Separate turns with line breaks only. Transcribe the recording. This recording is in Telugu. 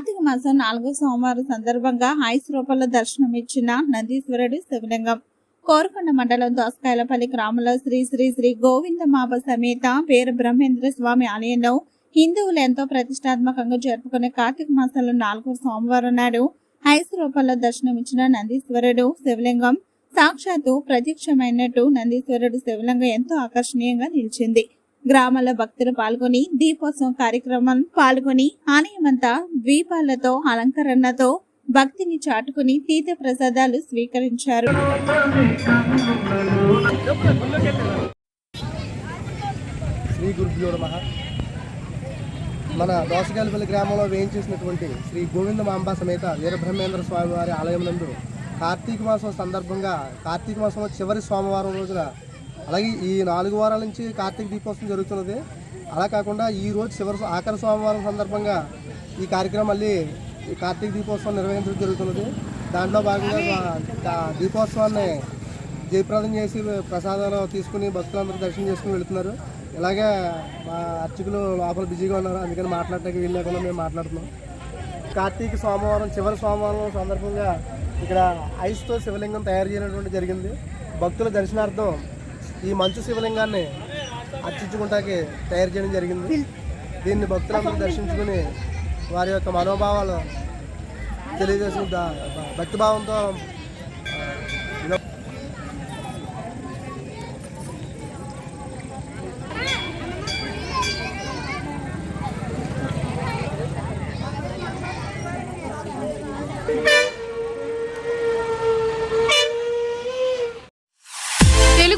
కార్తీక మాసం నాలుగో సోమవారం సందర్భంగా ఐస్ రూపంలో దర్శనమిచ్చిన నందీశ్వరుడు శివలింగం. కోరకొండ మండలం దోసకాయలపల్లి గ్రామంలో శ్రీ శ్రీ శ్రీ గోవిందమాబ సమేత పేరు బ్రహ్మేంద్ర స్వామి ఆలయంలో హిందువులు ఎంతో ప్రతిష్టాత్మకంగా జరుపుకునే కార్తీక మాసంలో నాలుగో సోమవారం నాడు ఐస్ రూపంలో దర్శనమిచ్చిన నందీశ్వరుడు శివలింగం. సాక్షాత్తు ప్రత్యక్షమైనట్టు నందీశ్వరుడు శివలింగం ఎంతో ఆకర్షణీయంగా నిలిచింది. గ్రామాల భక్తులు పాల్గొని దీపోత్సవం కార్యక్రమం పాల్గొని ఆలయమంతా ద్వీపాలతో అలంకరణతో భక్తిని చాటుకుని తీర్థ ప్రసాదాలు స్వీకరించారు.
శ్రీ గురుభ్యో నమ. మన దోసగాలిపల్లి గ్రామంలో వేయించేసినటువంటి శ్రీ గోవింద మాంబా సమేత వీరబ్రహ్మేంద్ర స్వామి వారి ఆలయం నందు కార్తీక మాసం సందర్భంగా కార్తీక మాసం చివరి సోమవారం రోజున అలాగే ఈ నాలుగు వారాల నుంచి కార్తీక దీపోత్సవం జరుగుతున్నది. అలా కాకుండా ఈ రోజు చివరి ఆఖరి సోమవారం సందర్భంగా ఈ కార్యక్రమం మళ్ళీ ఈ కార్తీక దీపోత్సవం నిర్వహించడం జరుగుతున్నది. దాంట్లో భాగంగా దీపోత్సవాన్ని జయప్రదం చేసి ప్రసాదాలు తీసుకుని భక్తులందరూ దర్శనం చేసుకుని వెళుతున్నారు. ఇలాగే మా అర్చకులు లోపల బిజీగా ఉన్నారు. అందుకని మాట్లాడటానికి వీలు లేకుండా మేము మాట్లాడుతున్నాం. కార్తీక సోమవారం చివరి సోమవారం సందర్భంగా ఇక్కడ ఐస్తో శివలింగం తయారు చేయనటువంటి జరిగింది. భక్తుల దర్శనార్థం ఈ మంచు శివలింగాన్ని అర్చించుకుంటాకి తయారు చేయడం జరిగింది. దీన్ని భక్తులందరూ దర్శించుకుని వారి యొక్క మనోభావాలు తెలియజేసిన భక్తిభావంతో